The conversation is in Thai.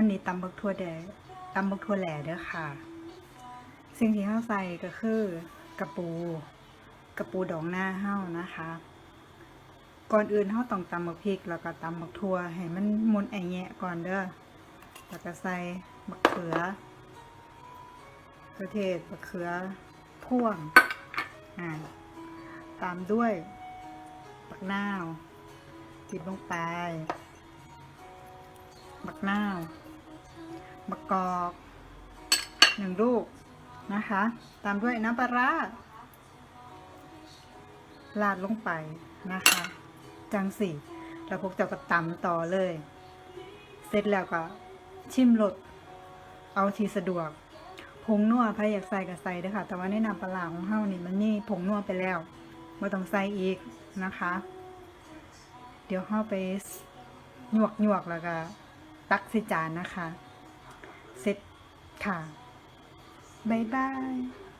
อันนี้ตำบักทั่วแดงตำบักทั่วแหล่เด้อค่ะ สิ่งที่เฮาใส่ก็คือกระปูกระปูดองหน้าเฮานะคะ ก่อนอื่นเฮาต้องตำบักพริก แล้วก็ตำบักทั่วให้มันมุนไอแยะก่อนเด้อแล้วก็ใส่บักเขือประเทศบักเขือพ่วงอ่าตามด้วยบักนาวจิบลงไปบักนาว บักอกหนึ่งลูกนะคะ ตามด้วยน้ำปลาร้าลาดลงไปนะคะ จังสี่แล้วพวกเจ้าก็ตำต่อเลย เสร็จแล้วก็ชิมรสเอาทีสะดวก ผงนัวใครอยากใส่ก็ใส่เด้ค่ะ แต่ว่าในน้ำปลาร้าของเฮานี่มันนี่ผงนัวไปแล้วไม่ต้องใส่อีกนะคะ เดี๋ยวเฮาไปหยวกหยวกแล้วก็ตักใส่จานนะคะ เสร็จค่ะ บ๊ายบาย